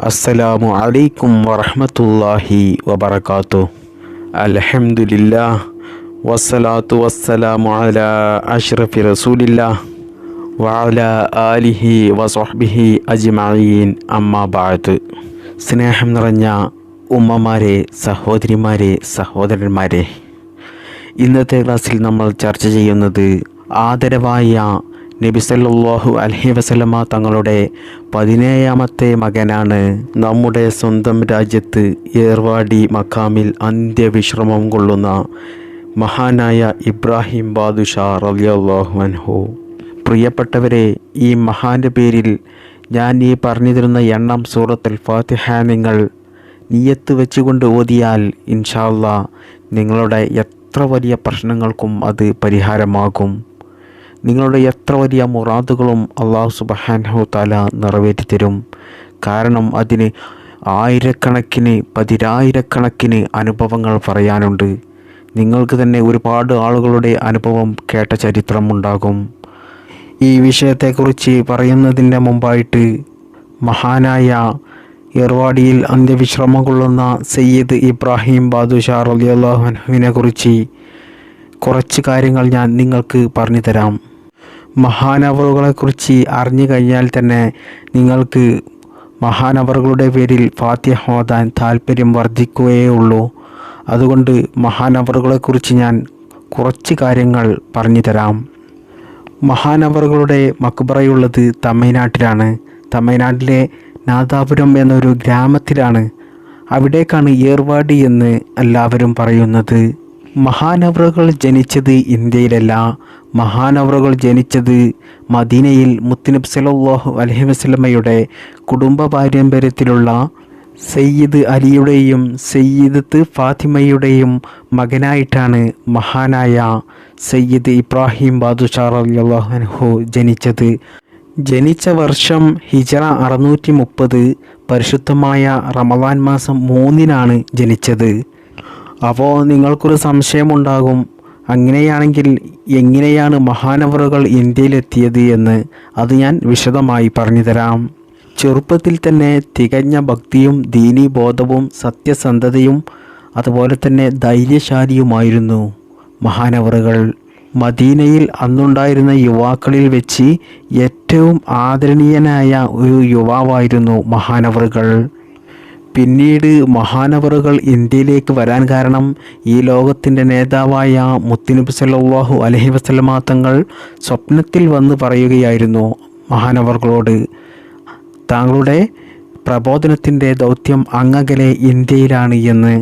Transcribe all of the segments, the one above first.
അസ്സലാമു അലൈക്കും വറഹ്മത്തുള്ളാഹി വബർക്കാത്തു അലഹമില്ല വസ്സലാത്തു വസ്സലാമു അല അഷ്റഫി റസൂലില്ല വഅല ആലിഹി വസ്വഹ്ബിഹി അജ്മഈൻ. അമ്മാ ബഅദ്. സ്നേഹം നിറഞ്ഞ ഉമ്മമാരെ സഹോദരിമാരെ സഹോദരന്മാരെ ഇന്നത്തെ ക്ലാസ്സിൽ നമ്മൾ ചർച്ച ചെയ്യുന്നത് ആദരവായ നബി സല്ലല്ലാഹു അലൈഹി വസല്ലമ തങ്ങളുടെ പതിനേഴാമത്തെ മകനാണ്. നമ്മുടെ സ്വന്തം രാജ്യത്ത് ഏർവാടി മക്കാമിൽ അന്ത്യവിശ്രമം കൊള്ളുന്ന മഹാനായ ഇബ്രാഹിം ബാദുഷാ റളിയല്ലാഹു അൻഹു. പ്രിയപ്പെട്ടവരെ ഈ മഹാന്റെ പേരിൽ ഞാൻ ഈ പറഞ്ഞു തരുന്ന എണ്ണം സൂറത്തുൽ ഫാത്തിഹ നിങ്ങൾ നീയത്ത് വെച്ചുകൊണ്ട് ഓതിയാൽ ഇൻഷാല്ല നിങ്ങളുടെ എത്ര വലിയ പ്രശ്നങ്ങൾക്കും അത് പരിഹാരമാകും. നിങ്ങളുടെ എത്ര വലിയ മുറാദുകളും അള്ളാഹു സുബഹാൻഹു താല നിറവേറ്റി തരും കാരണം അതിന് ആയിരക്കണക്കിന് പതിനായിരക്കണക്കിന് അനുഭവങ്ങൾ പറയാനുണ്ട്. നിങ്ങൾക്ക് തന്നെ ഒരുപാട് ആളുകളുടെ അനുഭവം കേട്ട ചരിത്രമുണ്ടാകും ഈ വിഷയത്തെക്കുറിച്ച് പറയുന്നതിന്റെ മുമ്പായിട്ട് മഹാനായ ഏർവാടിയിൽ അന്ത്യവിശ്രമം കൊള്ളുന്ന സയ്യിദ് ഇബ്രാഹിം ബാദുഷാ റലിയല്ലാഹുവിനെ കുറിച്ച് കുറച്ച് കാര്യങ്ങൾ ഞാൻ നിങ്ങൾക്ക് പറഞ്ഞു തരാം. മഹാനവറുകളെക്കുറിച്ച് അറിഞ്ഞു കഴിഞ്ഞാൽ തന്നെ നിങ്ങൾക്ക് മഹാനവറുകളുടെ പേരിൽ ഫാത്തിഹ ഓതാൻ താല്പര്യം വർദ്ധിക്കുകയേ ഉള്ളൂ. അതുകൊണ്ട് മഹാനവറുകളെക്കുറിച്ച് ഞാൻ കുറച്ച് കാര്യങ്ങൾ പറഞ്ഞു തരാം. മഹാനവറുകളുടെ മക്ബറയുള്ളത് തമിഴ്നാട്ടിലാണ്. തമിഴ്നാട്ടിലെ നാദാപുരം എന്നൊരു ഗ്രാമത്തിലാണ്. അവിടേക്കാണ് ഏർവാടി എന്ന് എല്ലാവരും പറയുന്നത്. മഹാനവറുകൾ ജനിച്ചത് ഇന്ത്യയിലല്ല. മഹാനവറുകൾ ജനിച്ചത് മദീനയിൽ മുത്തിനബ് സലാഹു അലഹി വസ്ലമയുടെ കുടുംബ പാരമ്പര്യത്തിലുള്ള സയ്യിദ് അലിയുടെയും സയ്യിദത്ത് ഫാത്തിമയുടെയും മകനായിട്ടാണ് മഹാനായ സയ്യിദ് ഇബ്രാഹിം ബാദുഷാർ അലിയാഹു ജനിച്ചത്. ജനിച്ച വർഷം ഹിജറ അറുന്നൂറ്റി മുപ്പത് പരിശുദ്ധമായ റമദാൻ മാസം മൂന്നിനാണ് ജനിച്ചത്. അപ്പോൾ നിങ്ങൾക്കൊരു സംശയമുണ്ടാകും. അങ്ങനെയാണെങ്കിൽ എങ്ങനെയാണ് മഹാനവറുകൾ ഇന്ത്യയിലെത്തിയത് എന്ന് അത് ഞാൻ വിശദമായി പറഞ്ഞുതരാം. ചെറുപ്പത്തിൽ തന്നെ തികഞ്ഞ ഭക്തിയും ദീനീബോധവും സത്യസന്ധതയും അതുപോലെ തന്നെ ധൈര്യശാലിയുമായിരുന്നു മഹാനവറുകൾ. മദീനയിൽ അന്നുണ്ടായിരുന്ന യുവാക്കളിൽ വെച്ച് ഏറ്റവും ആദരണീയനായ ഒരു യുവാവായിരുന്നു മഹാനവറുകൾ. പിന്നീട് മഹാനവറുകൾ ഇന്ത്യയിലേക്ക് വരാൻ കാരണം ഈ ലോകത്തിന്റെ നേതാവായ മുത്തുനബി സല്ലാഹു അലഹി വസല്ലമ തങ്ങൾ സ്വപ്നത്തിൽ വന്ന് പറയുകയായിരുന്നു മഹാനവറുകളോട്. താങ്കളുടെ പ്രബോധനത്തിന്റെ ദൗത്യം അങ്ങകലെ ഇന്ത്യയിലാണ് എന്ന്.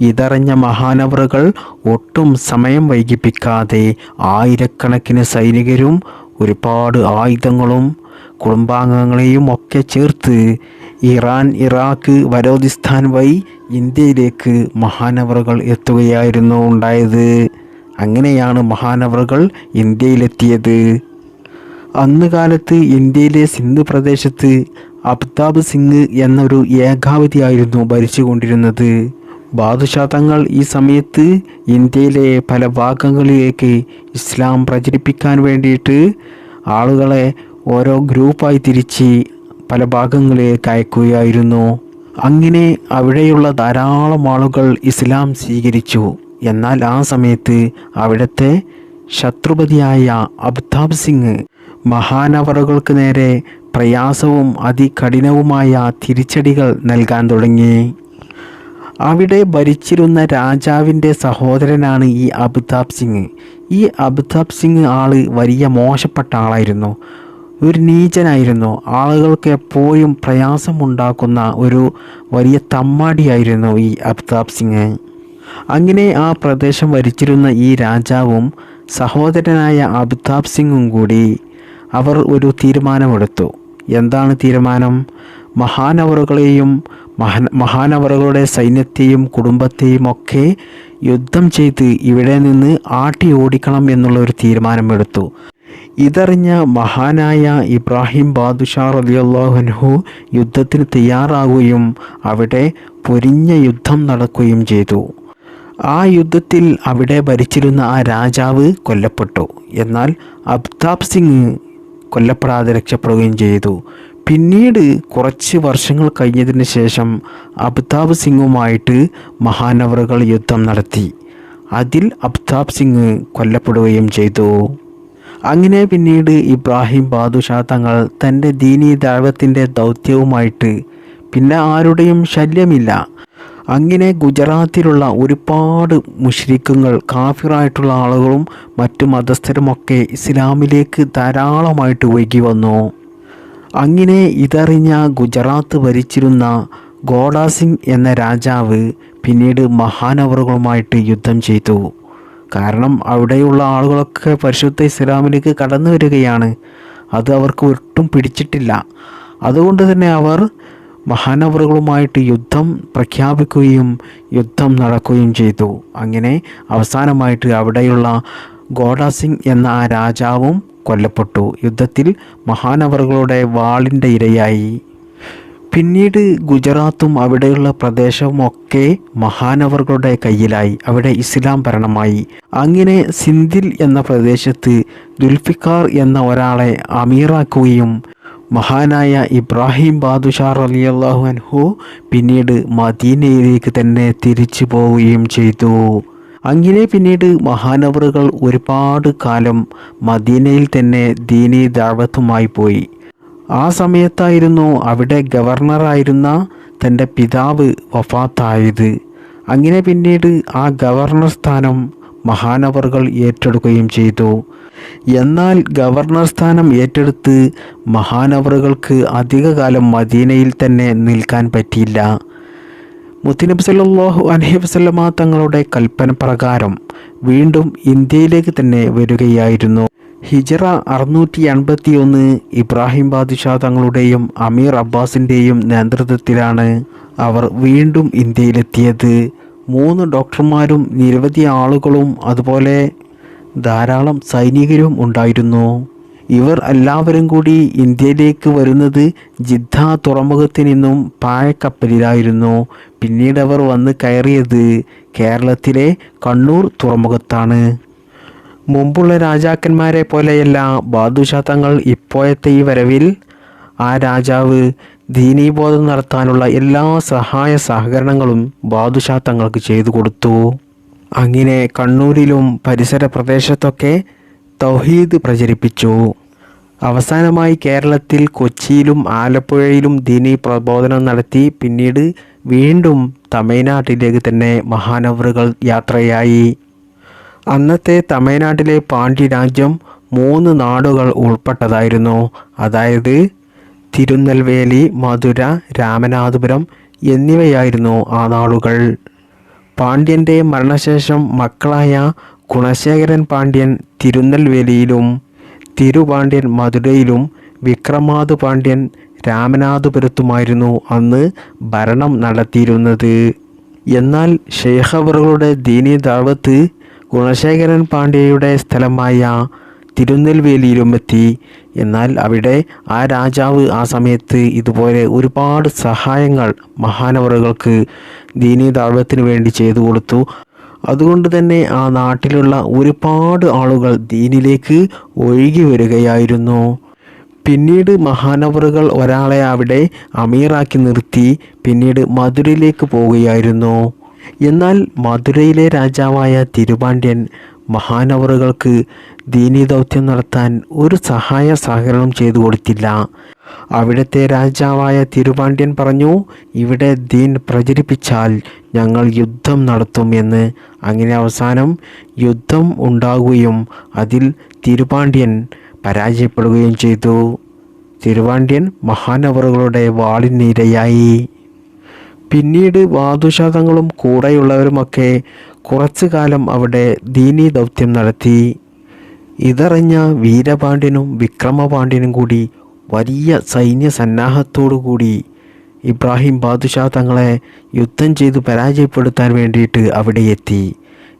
ഇതറിഞ്ഞ മഹാനവറുകൾ ഒട്ടും സമയം വൈകിപ്പിക്കാതെ ആയിരക്കണക്കിന് സൈനികരും ഒരുപാട് ആയുധങ്ങളും കുടുംബാംഗങ്ങളെയും ഒക്കെ ചേർത്ത് ഇറാൻ ഇറാഖ് വരോധിസ്ഥാൻ വഴി ഇന്ത്യയിലേക്ക് മഹാനവറുകൾ എത്തുകയായിരുന്നു ഉണ്ടായത്. അങ്ങനെയാണ് മഹാനവറുകൾ ഇന്ത്യയിലെത്തിയത്. അന്ന് കാലത്ത് ഇന്ത്യയിലെ സിന്ധു പ്രദേശത്ത് അബ്താബ് സിംഗ് എന്നൊരു ഏകാവധിയായിരുന്നു ഭരിച്ചുകൊണ്ടിരുന്നത്. ബാദുഷാ തങ്ങൾ ഈ സമയത്ത് ഇന്ത്യയിലെ പല ഭാഗങ്ങളിലേക്ക് ഇസ്ലാം പ്രചരിപ്പിക്കാൻ വേണ്ടിയിട്ട് ആളുകളെ ഓരോ ഗ്രൂപ്പായി തിരിച്ച് പല ഭാഗങ്ങളിലേക്ക് അയക്കുകയായിരുന്നു അങ്ങനെ അവിടെയുള്ള ധാരാളം ആളുകൾ ഇസ്ലാം സ്വീകരിച്ചു. എന്നാൽ ആ സമയത്ത് അവിടുത്തെ ശത്രുപതിയായ അബ്താബ് സിംഗ് മഹാനവറുകൾക്ക് നേരെ പ്രയാസവും അതികഠിനവുമായ തിരിച്ചടികൾ നൽകാൻ തുടങ്ങി. അവിടെ ഭരിച്ചിരുന്ന രാജാവിന്റെ സഹോദരനാണ് ഈ അബ്താബ് സിംഗ്. ഈ അബ്താബ് സിംഗ് ആൾ വലിയ മോശപ്പെട്ട ആളായിരുന്നു. ഒരു നീചനായിരുന്നു. ആളുകൾക്ക് എപ്പോഴും പ്രയാസമുണ്ടാക്കുന്ന ഒരു വലിയ തമ്മാടിയായിരുന്നു ഈ അഫ്താബ് സിംഗ്. അങ്ങനെ ആ പ്രദേശം ഭരിച്ചിരുന്ന ഈ രാജാവും സഹോദരനായ അബ്താബ് സിംഗും കൂടി അവർ ഒരു തീരുമാനമെടുത്തു. എന്താണ് തീരുമാനം? മഹാനവറുകളെയും മഹാ മഹാനവറുകളുടെ സൈന്യത്തെയും കുടുംബത്തെയും ഒക്കെ യുദ്ധം ചെയ്ത് ഇവിടെ നിന്ന് ആട്ടി ഓടിക്കണം എന്നുള്ള ഒരു തീരുമാനമെടുത്തു. ഇതറിഞ്ഞ മഹാനായ ഇബ്രാഹിം ബാദുഷാ റലിയല്ലാഹുൻഹു യുദ്ധത്തിന് തയ്യാറാവുകയും അവിടെ പൊരിഞ്ഞ യുദ്ധം നടക്കുകയും ചെയ്തു. ആ യുദ്ധത്തിൽ അവിടെ ഭരിച്ചിരുന്ന ആ രാജാവ് കൊല്ലപ്പെട്ടു. എന്നാൽ അബ്താബ് സിംഗ് കൊല്ലപ്പെടാതെ രക്ഷപ്പെടുകയും ചെയ്തു. പിന്നീട് കുറച്ച് വർഷങ്ങൾ കഴിഞ്ഞതിന് ശേഷം അബ്താബ് സിംഗുമായിട്ട് മഹാനവറുകൾ യുദ്ധം നടത്തി. അതിൽ അബ്താബ് സിംഗ് കൊല്ലപ്പെടുകയും ചെയ്തു. അങ്ങനെ പിന്നീട് ഇബ്രാഹിം ബാദുഷാ തങ്ങൾ തന്റെ ദീനി ദൈവത്തിന്റെ ദൗത്യവുമായിട്ട് പിന്നെ ആരുടെയും ശല്യമില്ല. അങ്ങനെ ഗുജറാത്തിലുള്ള ഒരുപാട് മുഷ്രിക്കുകൾ കാഫിറായിട്ടുള്ള ആളുകളും മറ്റു മതസ്ഥരുമൊക്കെ ഇസ്ലാമിലേക്ക് ധാരാളമായിട്ട് ഒഴുകി വന്നു. അങ്ങനെ ഇതറിഞ്ഞ ഗുജറാത്ത് ഭരിച്ചിരുന്ന ഗോഡാസിംഗ് എന്ന രാജാവ് പിന്നീട് മഹാനവറുകളുമായിട്ട് യുദ്ധം ചെയ്തു. കാരണം അവിടെയുള്ള ആളുകളൊക്കെ പരിശുദ്ധ ഇസ്ലാമിലേക്ക് കടന്നു വരികയാണ്. അത് അവർക്ക് ഒട്ടും പിടിച്ചിട്ടില്ല. അതുകൊണ്ട് തന്നെ അവർ മഹാനവറുകളുമായിട്ട് യുദ്ധം പ്രഖ്യാപിക്കുകയും യുദ്ധം നടക്കുകയും ചെയ്തു. അങ്ങനെ അവസാനമായിട്ട് അവിടെയുള്ള ഗോഡാസിംഗ് എന്ന ആ രാജാവും കൊല്ലപ്പെട്ടു. യുദ്ധത്തിൽ മഹാനവറുകളുടെ വാളിന്റെ ഇരയായി. പിന്നീട് ഗുജറാത്തും അവിടെയുള്ള പ്രദേശവുമൊക്കെ മഹാനവറുകളുടെ കയ്യിലായി. അവിടെ ഇസ്ലാം ഭരണമായി. അങ്ങനെ സിന്ധിൽ എന്ന പ്രദേശത്ത് ദുൽഫിക്കാർ എന്ന ഒരാളെ അമീറാക്കുകയും മഹാനായ ഇബ്രാഹിം ബാദുഷാർ അലിയല്ലാഹു അൻഹു പിന്നീട് മദീനയിലേക്ക് തന്നെ തിരിച്ചു പോവുകയും ചെയ്തു. അങ്ങനെ പിന്നീട് മഹാനവറുകൾ ഒരുപാട് കാലം മദീനയിൽ തന്നെ ദീനി ദാവത്തുമായി പോയി. ആ സമയത്തായിരുന്നു അവിടെ ഗവർണറായിരുന്ന തന്റെ പിതാവ് വഫാത്തായത്. അങ്ങനെ പിന്നീട് ആ ഗവർണർ സ്ഥാനം മഹാനവറുകൾ ഏറ്റെടുക്കുകയും ചെയ്തു. എന്നാൽ ഗവർണർ സ്ഥാനം ഏറ്റെടുത്ത് മഹാനവറുകൾക്ക് അധികകാലം മദീനയിൽ തന്നെ നിൽക്കാൻ പറ്റിയില്ല. മുത്തിനബ് സല്ലാഹു അലൈഹി വസല്ലമ തങ്ങളുടെ കൽപ്പന പ്രകാരം വീണ്ടും ഇന്ത്യയിലേക്ക് തന്നെ വരികയായിരുന്നു. ഹിജറ അറുന്നൂറ്റി എൺപത്തി ഒന്ന് ഇബ്രാഹിം ബാദുഷാ തങ്ങളുടെയും അമീർ അബ്ബാസിന്റെയും നേതൃത്വത്തിലാണ് അവർ വീണ്ടും ഇന്ത്യയിലെത്തിയത്. മൂന്ന് ഡോക്ടർമാരും നിരവധി ആളുകളും അതുപോലെ ധാരാളം സൈനികരും ഉണ്ടായിരുന്നു. ഇവർ എല്ലാവരും കൂടി ഇന്ത്യയിലേക്ക് വരുന്നത് ജിദ്ദ തുറമുഖത്തിൽ നിന്നും പായക്കപ്പലിലായിരുന്നു. പിന്നീട് അവർ വന്ന് കയറിയത് കേരളത്തിലെ കണ്ണൂർ തുറമുഖത്താണ്. മുമ്പുള്ള രാജാക്കന്മാരെ പോലെയല്ല ബാദുഷാ തങ്ങൾ ഇപ്പോഴത്തെ ഈ വരവിൽ. ആ രാജാവ് ദീനീബോധം നടത്താനുള്ള എല്ലാ സഹായ സഹകരണങ്ങളും ബാദുഷാ തങ്ങൾക്ക് ചെയ്തു കൊടുത്തു. അങ്ങനെ കണ്ണൂരിലും പരിസര പ്രദേശത്തൊക്കെ തൗഹീദ് പ്രചരിപ്പിച്ചു. അവസാനമായി കേരളത്തിൽ കൊച്ചിയിലും ആലപ്പുഴയിലും ദീനി പ്രബോധനം നടത്തി പിന്നീട് വീണ്ടും തമിഴ്നാട്ടിലേക്ക് തന്നെ മഹാനവറുകൾ യാത്രയായി. അന്നത്തെ തമിഴ്നാട്ടിലെ പാണ്ഡ്യരാജ്യം മൂന്ന് നാടുകൾ ഉൾപ്പെട്ടതായിരുന്നു. അതായത് തിരുനെൽവേലി മധുര രാമനാഥപുരം എന്നിവയായിരുന്നു ആ നാടുകൾ. പാണ്ഡ്യന്റെ മരണശേഷം മക്കളായ ഗുണശേഖരൻ പാണ്ഡ്യൻ തിരുനെൽവേലിയിലും തിരുപാണ്ഡ്യൻ മധുരയിലും വിക്രമാദ് പാണ്ഡ്യൻ രാമനാഥപുരത്തുമായിരുന്നു അന്ന് ഭരണം നടത്തിയിരുന്നത്. എന്നാൽ ഷേഖവറുകളുടെ ദീനി ദാവത്ത് ഗുണശേഖരൻ പാണ്ഡ്യയുടെ സ്ഥലമായ തിരുനെൽവേലിയിലും എത്തി. എന്നാൽ അവിടെ ആ രാജാവ് ആ സമയത്ത് ഇതുപോലെ ഒരുപാട് സഹായങ്ങൾ മഹാനവറുകൾക്ക് ദീനി ദാവത്തിന് വേണ്ടി ചെയ്തു കൊടുത്തു. അതുകൊണ്ട് തന്നെ ആ നാട്ടിലുള്ള ഒരുപാട് ആളുകൾ ദീനിലേക്ക് ഒഴുകി വരികയായിരുന്നു. പിന്നീട് മഹാനവറുകൾ ഒരാളെ അവിടെ അമീറാക്കി നിർത്തി പിന്നീട് മധുരയിലേക്ക് പോവുകയായിരുന്നു. എന്നാൽ മധുരയിലെ രാജാവായ തിരുപാണ്ഡ്യൻ മഹാനവറുകൾക്ക് ദീനി ദൗത്യം നടത്താൻ ഒരു സഹായ സഹകരണം ചെയ്തു കൊടുത്തില്ല. അവിടുത്തെ രാജാവായ തിരുപാണ്ഡ്യൻ പറഞ്ഞു ഇവിടെ ദീൻ പ്രചരിപ്പിച്ചാൽ ഞങ്ങൾ യുദ്ധം നടത്തും എന്ന്. അങ്ങനെ അവസാനം യുദ്ധം ഉണ്ടാകുകയും അതിൽ തിരുപാണ്ഡ്യൻ പരാജയപ്പെടുകയും ചെയ്തു. തിരുവാണ്ട്യൻ മഹാനവറുകളുടെ വാളിനിരയായി. പിന്നീട് വാതുശാഖങ്ങളും കൂടെയുള്ളവരുമൊക്കെ കുറച്ചു കാലം അവിടെ ദീനീ ദൗത്യം നടത്തി. ഇതറിഞ്ഞ വീരപാണ്ഡ്യനും വിക്രമപാണ്ഡ്യനും കൂടി വലിയ സൈന്യ സന്നാഹത്തോടു കൂടി ഇബ്രാഹിം ബാദുഷാ തങ്ങളെ യുദ്ധം ചെയ്തു പരാജയപ്പെടുത്താൻ വേണ്ടിയിട്ട് അവിടെ എത്തി.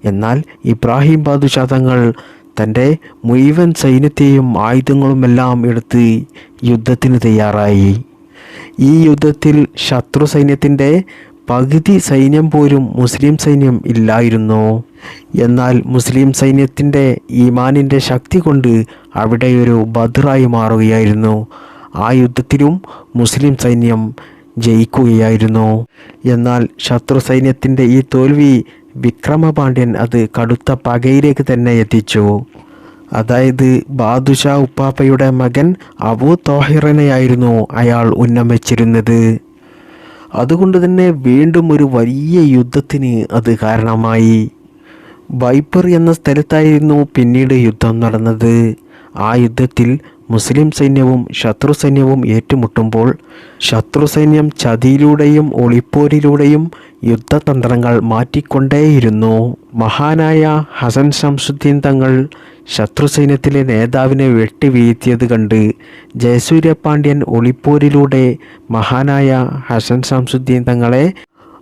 എന്നാൽ ഇബ്രാഹിം ബാദുഷാ തങ്ങൾ തന്റെ മുഴുവൻ സൈന്യത്തെയും ആയുധങ്ങളുമെല്ലാം എടുത്ത് യുദ്ധത്തിന് തയ്യാറായി. ഈ യുദ്ധത്തിൽ ശത്രു സൈന്യത്തിന്റെ പകുതി സൈന്യം പോലും മുസ്ലിം സൈന്യം ഇല്ലായിരുന്നു. എന്നാൽ മുസ്ലിം സൈന്യത്തിന്റെ ഈമാനിന്റെ ശക്തി കൊണ്ട് അവിടെ ഒരു ബദറായി മാറുകയായിരുന്നു. ആ യുദ്ധത്തിലും മുസ്ലിം സൈന്യം ജയിക്കുകയായിരുന്നു. എന്നാൽ ശത്രു സൈന്യത്തിന്റെ ഈ തോൽവി വിക്രമപാണ്ഡ്യൻ അത് കടുത്ത പകയിലേക്ക് തന്നെ എത്തിച്ചു. അതായത് ബാദുഷ ഉപ്പാപ്പയുടെ മകൻ അബൂ തോഹിറിനെയായിരുന്നു അയാൾ ഉന്നം വെച്ചിരുന്നത്. അതുകൊണ്ട് തന്നെ വീണ്ടും ഒരു വലിയ യുദ്ധത്തിന് അത് കാരണമായി. ബൈപ്പർ എന്ന സ്ഥലത്തായിരുന്നു പിന്നീട് യുദ്ധം നടന്നത്. ആ യുദ്ധത്തിൽ മുസ്ലിം സൈന്യവും ശത്രു സൈന്യവും ഏറ്റുമുട്ടുമ്പോൾ ശത്രു സൈന്യം ചതിയിലൂടെയും ഒളിപ്പോരിലൂടെയും യുദ്ധതന്ത്രങ്ങൾ മാറ്റിക്കൊണ്ടേയിരുന്നു. മഹാനായ ഹസൻ ശംസുദ്ദീൻ തങ്ങൾ ശത്രു സൈന്യത്തിലെ നേതാവിനെ വെട്ടിവീഴ്ത്തിയത് കണ്ട് ജയസൂര്യ പാണ്ഡ്യൻ ഒളിപ്പോരിലൂടെ മഹാനായ ഹസൻ ശംസുദ്ദീൻ തങ്ങളെ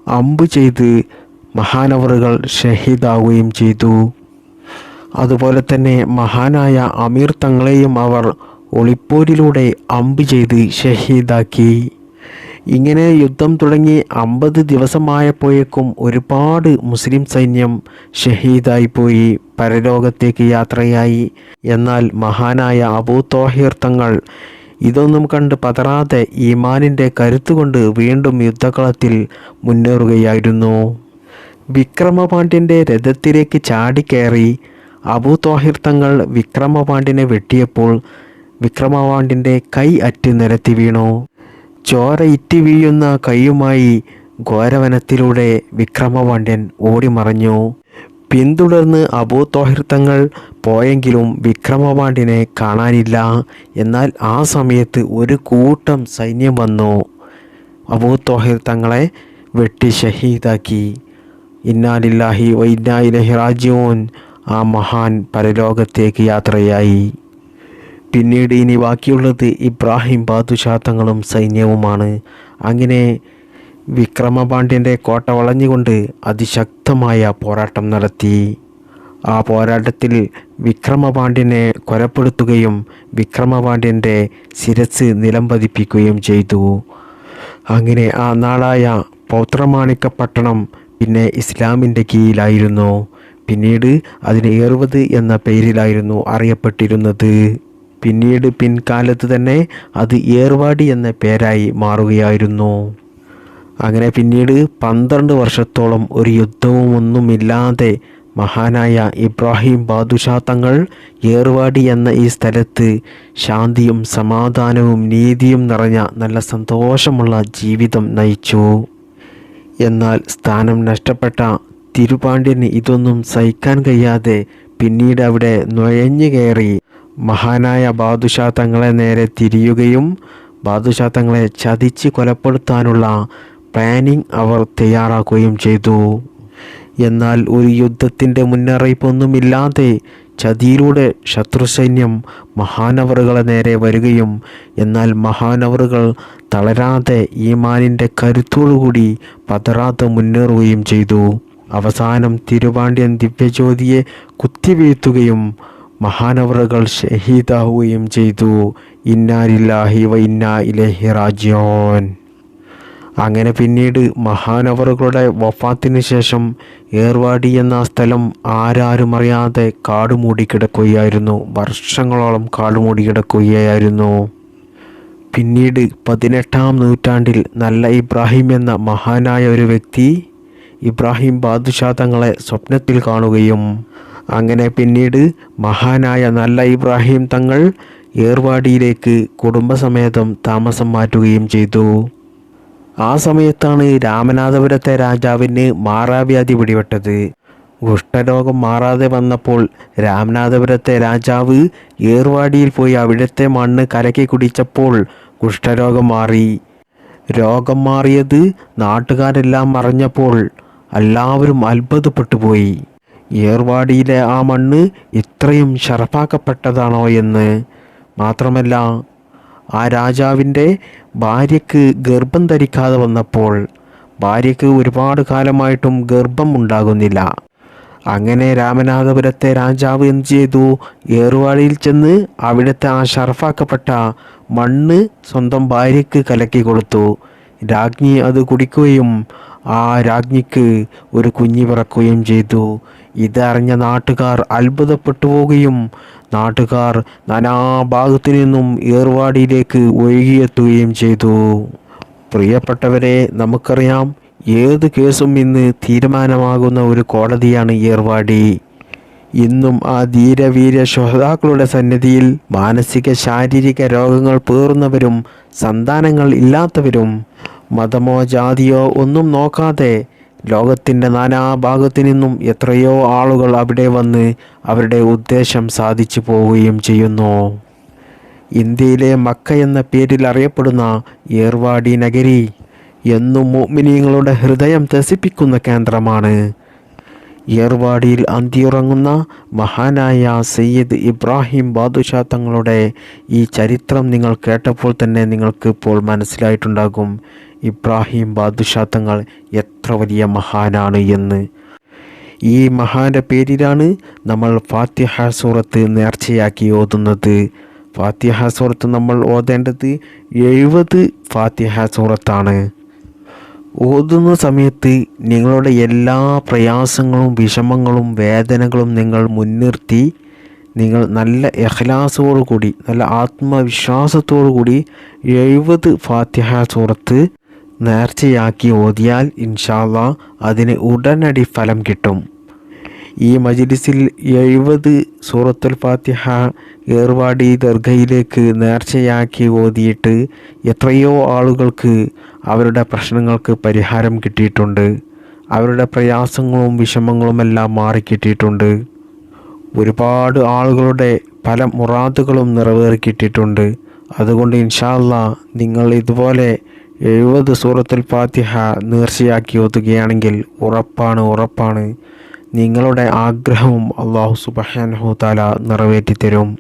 അമ്പു ചെയ്ത് മഹാനവറുകൾ ഷഹീദാവുകയും ചെയ്തു. അതുപോലെ തന്നെ മഹാനായ അമീർ തങ്ങളെയും അവർ ഒളിപ്പോരിലൂടെ അമ്പ് ചെയ്ത് ഷഹീദാക്കി. ഇങ്ങനെ യുദ്ധം തുടങ്ങി അമ്പത് ദിവസമായപ്പോഴേക്കും ഒരുപാട് മുസ്ലിം സൈന്യം ഷഹീദായിപ്പോയി പരലോകത്തേക്ക് യാത്രയായി. എന്നാൽ മഹാനായ അബൂ തോഹിർ തങ്ങൾ ഇതൊന്നും കണ്ട് പതറാതെ ഈമാനിന്റെ കരുത്തുകൊണ്ട് വീണ്ടും യുദ്ധകളത്തിൽ മുന്നേറുകയായിരുന്നു. വിക്രമപാണ്ഡ്യന്റെ രഥത്തിലേക്ക് ചാടിക്കയറി അബൂ തോഹിർ തങ്ങൾ വിക്രമപാണ്ഡ്യനെ വെട്ടിയപ്പോൾ വിക്രമപാണ്ഡ്യന്റെ കൈ അറ്റ് നിരത്തി വീണു. ചോര ഇറ്റി വീഴുന്ന കൈയുമായി ഘോരവനത്തിലൂടെ വിക്രമപാണ്ഡ്യൻ ഓടിമറഞ്ഞു. പിന്തുടർന്ന് അബൂ തങ്ങൾ പോയെങ്കിലും വിക്രമവാണ്ടിനെ കാണാനില്ല. എന്നാൽ ആ സമയത്ത് ഒരു കൂട്ടം സൈന്യം വന്നു. അബൂ തങ്ങളെ വെട്ടി ഷഹീദാക്കി. ഇന്നാലില്ലാഹി വൈനായി റാജിയോൻ ആ മഹാൻ പരലോകത്തേക്ക് യാത്രയായി. പിന്നീട് ഇനി ബാക്കിയുള്ളത് ഇബ്രാഹിം ബാദുഷാ തങ്ങളും സൈന്യവുമാണ്. അങ്ങനെ വിക്രമപാണ്ഡ്യന്റെ കോട്ട വളഞ്ഞുകൊണ്ട് അതിശക്തമായ പോരാട്ടം നടത്തി. ആ പോരാട്ടത്തിൽ വിക്രമപാണ്ഡ്യനെ കൊലപ്പെടുത്തുകയും വിക്രമപാണ്ഡ്യന്റെ ശിരസ് നിലം പതിപ്പിക്കുകയും ചെയ്തു. അങ്ങനെ ആ നാളായ പൗത്രമാണിക്ക പട്ടണം പിന്നെ ഇസ്ലാമിന്റെ കീഴിലായിരുന്നു. പിന്നീട് അതിന് ഏറുവത് എന്ന പേരിലായിരുന്നു അറിയപ്പെട്ടിരുന്നത്. പിന്നീട് പിൻകാലത്ത് തന്നെ അത് ഏർവാടി എന്ന പേരായി മാറുകയായിരുന്നു. അങ്ങനെ പിന്നീട് പന്ത്രണ്ട് വർഷത്തോളം ഒരു യുദ്ധവും ഒന്നുമില്ലാതെ മഹാനായ ഇബ്രാഹിം ബാദുഷാ തങ്ങൾ ഏർവാടി എന്ന ഈ സ്ഥലത്ത് ശാന്തിയും സമാധാനവും നീതിയും നിറഞ്ഞ നല്ല സന്തോഷമുള്ള ജീവിതം നയിച്ചു. എന്നാൽ സ്ഥാനം നഷ്ടപ്പെട്ട തിരുപാണ്ഡ്യന് ഇതൊന്നും സഹിക്കാൻ കഴിയാതെ പിന്നീട് അവിടെ നുഴഞ്ഞു കയറി മഹാനായ ബാദുഷാ തങ്ങളെ നേരെ തിരിയുകയും ബാദുഷാ തങ്ങളെ ചതിച്ച് കൊലപ്പെടുത്താനുള്ള പ്ലാനിംഗ് അവർ തയ്യാറാക്കുകയും ചെയ്തു. എന്നാൽ ഒരു യുദ്ധത്തിന്റെ മുന്നറിയിപ്പൊന്നുമില്ലാതെ ചതിയിലൂടെ ശത്രുസൈന്യം മഹാനവറുകളെ നേരെ വരികയും എന്നാൽ മഹാനവറുകൾ തളരാതെ ഈമാനിന്റെ കരുത്തോടുകൂടി പതറാതെ മുന്നേറുകയും ചെയ്തു. അവസാനം തിരുവാണ്ടിയൻ ദിവ്യജ്യോതിയെ കുത്തിവീഴ്ത്തുകയും മഹാനവറുകൾ ഷഹീദാവുകയും ചെയ്തു. ഇന്നാലില്ലാഹി വ ഇന്നാ ഇലഹി റാജിയോൻ അങ്ങനെ പിന്നീട് മഹാനവറുകളുടെ വഫാത്തിന് ശേഷം ഏർവാടി എന്ന സ്ഥലം ആരാരും അറിയാതെ കാടുമൂടി കിടക്കുകയായിരുന്നു. വർഷങ്ങളോളം കാടുമൂടി കിടക്കുകയായിരുന്നു. പിന്നീട് പതിനെട്ടാം നൂറ്റാണ്ടിൽ നല്ല ഇബ്രാഹിം എന്ന മഹാനായ ഒരു വ്യക്തി ഇബ്രാഹിം ബാദുഷാ തങ്ങളെ സ്വപ്നത്തിൽ കാണുകയും അങ്ങനെ പിന്നീട് മഹാനായ നല്ല ഇബ്രാഹിം തങ്ങൾ ഏർവാടിയിലേക്ക് കുടുംബസമേതം താമസം മാറ്റുകയും ചെയ്തു. ആ സമയത്താണ് രാമനാഥപുരത്തെ രാജാവിന് മാറാവ്യാധി പിടിപെട്ടത്. കുഷ്ഠരോഗം മാറാതെ വന്നപ്പോൾ രാമനാഥപുരത്തെ രാജാവ് ഏർവാടിയിൽ പോയി അവിടുത്തെ മണ്ണ് കലക്കി കുടിച്ചപ്പോൾ കുഷ്ഠരോഗം മാറി. രോഗം മാറിയത് നാട്ടുകാരെല്ലാം അറിഞ്ഞപ്പോൾ എല്ലാവരും അത്ഭുതപ്പെട്ടു പോയി ഏർവാടിയിലെ ആ മണ്ണ് ഇത്രയും ശറപ്പാക്കപ്പെട്ടതാണോ എന്ന്. മാത്രമല്ല ആ രാജാവിന്റെ ഭാര്യയ്ക്ക് ഗർഭം ധരിക്കാതെ വന്നപ്പോൾ ഭാര്യയ്ക്ക് ഒരുപാട് കാലമായിട്ടും ഗർഭം ഉണ്ടാകുന്നില്ല. അങ്ങനെ രാമനാഥപുരത്തെ രാജാവ് എന്ത് ചെയ്തു? ഏറുവാഴിയിൽ ചെന്ന് അവിടുത്തെ ആ ഷറഫാക്കപ്പെട്ട മണ്ണ് സ്വന്തം ഭാര്യയ്ക്ക് കലക്കി കൊടുത്തു. രാജ്ഞി അത് കുടിക്കുകയും ആ രാജ്ഞിക്ക് ഒരു കുഞ്ഞി പിറക്കുകയും ചെയ്തു. ഇതറിഞ്ഞ നാട്ടുകാർ അത്ഭുതപ്പെട്ടു പോവുകയും നാട്ടുകാർ നാനാഭാഗത്തു നിന്നും ഏർവാടിയിലേക്ക് ഒഴുകിയെത്തുകയും ചെയ്തു. പ്രിയപ്പെട്ടവരെ നമുക്കറിയാം ഏത് കേസും ഇന്ന് തീരുമാനമാകുന്ന ഒരു കോടതിയാണ് ഏർവാടി ഇന്നും ആ ധീരവീര ശ്രോതാക്കളുടെ സന്നിധിയിൽ മാനസിക ശാരീരിക രോഗങ്ങൾ പേറുന്നവരും സന്താനങ്ങൾ ഇല്ലാത്തവരും മതമോ ജാതിയോ ഒന്നും നോക്കാതെ ലോകത്തിന്റെ നാനാഭാഗത്തു നിന്നും എത്രയോ ആളുകൾ അവിടെ വന്ന് അവരുടെ ഉദ്ദേശം സാധിച്ചു പോവുകയും ചെയ്യുന്നു. ഇന്ത്യയിലെ മക്ക എന്ന പേരിൽ അറിയപ്പെടുന്ന ഏർവാടി നഗരി എന്നും മോമിനിയങ്ങളുടെ ഹൃദയം ത്രസിപ്പിക്കുന്ന കേന്ദ്രമാണ്. ഏർവാടിയിൽ അന്തിയുറങ്ങുന്ന മഹാനായ സയ്യിദ് ഇബ്രാഹിം ബാദുഷാ തങ്ങളുടെ ഈ ചരിത്രം നിങ്ങൾ കേട്ടപ്പോൾ തന്നെ നിങ്ങൾക്ക് ഇപ്പോൾ മനസ്സിലായിട്ടുണ്ടാകും. ഇബ്രാഹിം ബാദുഷാ തങ്ങൾ എത്ര വലിയ മഹാനാണ് എന്ന്. ഈ മഹാന്റെ പേരിലാണ് നമ്മൾ ഫാത്തിഹ സൂറത്ത് നേർച്ചയാക്കി ഓതുന്നത്. ഫാത്തിഹ സൂറത്ത് നമ്മൾ ഓതേണ്ടത് എഴുപത് ഫാത്തിഹ സൂറത്താണ്. ഓതുന്ന സമയത്ത് നിങ്ങളുടെ എല്ലാ പ്രയാസങ്ങളും വിഷമങ്ങളും വേദനകളും നിങ്ങൾ മുൻനിർത്തി നിങ്ങൾ നല്ല എഹ്ലാസോടു കൂടി നല്ല ആത്മവിശ്വാസത്തോടു കൂടി എഴുപത് ഫാത്തിഹ സൂറത്ത് നേർച്ചയാക്കി ഓതിയാൽ ഇൻഷാല്ല അതിന് ഉടനടി ഫലം കിട്ടും. ഈ മജിലിസിൽ എഴുപത് സൂറത്തുൽ ഫാത്തിഹ ഏർവാടി ദർഗയിലേക്ക് നേർച്ചയാക്കി ഓതിയിട്ട് എത്രയോ ആളുകൾക്ക് അവരുടെ പ്രശ്നങ്ങൾക്ക് പരിഹാരം കിട്ടിയിട്ടുണ്ട്. അവരുടെ പ്രയാസങ്ങളും വിഷമങ്ങളുമെല്ലാം മാറിക്കിട്ടിയിട്ടുണ്ട് ഒരുപാട് ആളുകളുടെ പല മുറാദുകളും നിറവേറിക്കിട്ടിയിട്ടുണ്ട് അതുകൊണ്ട് ഇൻഷാല്ല നിങ്ങൾ ഇതുപോലെ എഴുപത് സൂറത്തുൽ ഫാത്തിഹ നേർച്ചയാക്കി ഓതുകയാണെങ്കിൽ ഉറപ്പാണ് ഉറപ്പാണ്. നിങ്ങളുടെ ആഗ്രഹവും അള്ളാഹു സുബഹാനഹു താല നിറവേറ്റി തരും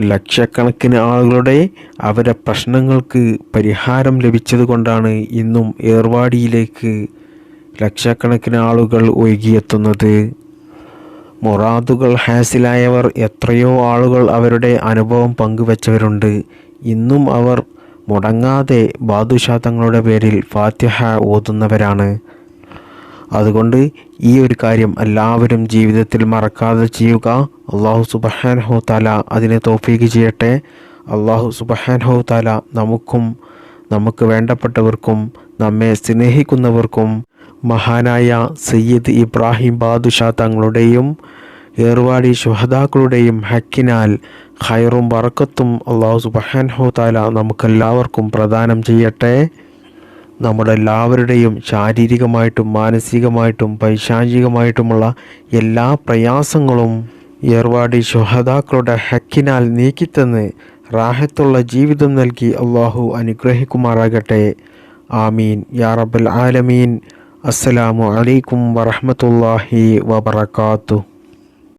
ലക്ഷക്കണക്കിന് ആളുകളുടെ അവരുടെ പ്രശ്നങ്ങൾക്ക് പരിഹാരം ലഭിച്ചതുകൊണ്ടാണ് ഇന്നും ഏർവാടിയിലേക്ക് ലക്ഷക്കണക്കിന് ആളുകൾ ഒഴുകിയെത്തുന്നത്. മൊറാദുകൾ ഹാസിലായവർ എത്രയോ ആളുകൾ അവരുടെ അനുഭവം പങ്കുവച്ചവരുണ്ട്. ഇന്നും അവർ മുടങ്ങാതെ ബാദുഷാ തങ്ങളുടെ പേരിൽ ഫാത്തിഹ ഓതുന്നവരാണ്. അതുകൊണ്ട് ഈ ഒരു കാര്യം എല്ലാവരും ജീവിതത്തിൽ മറക്കാതെ ചെയ്യുക. അള്ളാഹു സുബഹാൻഹോ താല അതിനെ തോഫീക്ക് ചെയ്യട്ടെ. അള്ളാഹു സുബഹാൻഹോ താല നമുക്കും നമുക്ക് വേണ്ടപ്പെട്ടവർക്കും നമ്മെ സ്നേഹിക്കുന്നവർക്കും മഹാനായ സയ്യിദ് ഇബ്രാഹിം ബാദുഷാ തങ്ങളുടെയും ഏർവാടി ശുഹദാക്കളുടെയും ഹക്കിനാൽ ഖൈറും വറക്കത്തും അള്ളാഹു സുബഹാൻഹോ താല നമുക്കെല്ലാവർക്കും പ്രദാനം ചെയ്യട്ടെ. നമ്മുടെ എല്ലാവരുടെയും ശാരീരികമായിട്ടും മാനസികമായിട്ടും പൈശാചികമായിട്ടുമുള്ള എല്ലാ പ്രയാസങ്ങളും ഏർവാടി ശുഹദാക്കളുടെ ഹക്കിനാൽ നീക്കിത്തന്ന് റാഹത്തുള്ള ജീവിതം നൽകി അള്ളാഹു അനുഗ്രഹിക്കുമാറാകട്ടെ. ആമീൻ. യാ റബ്ബൽ ആലമീൻ. അസ്സലാമു അലൈക്കും വറഹമത്തല്ലാഹി വബർക്കാത്തു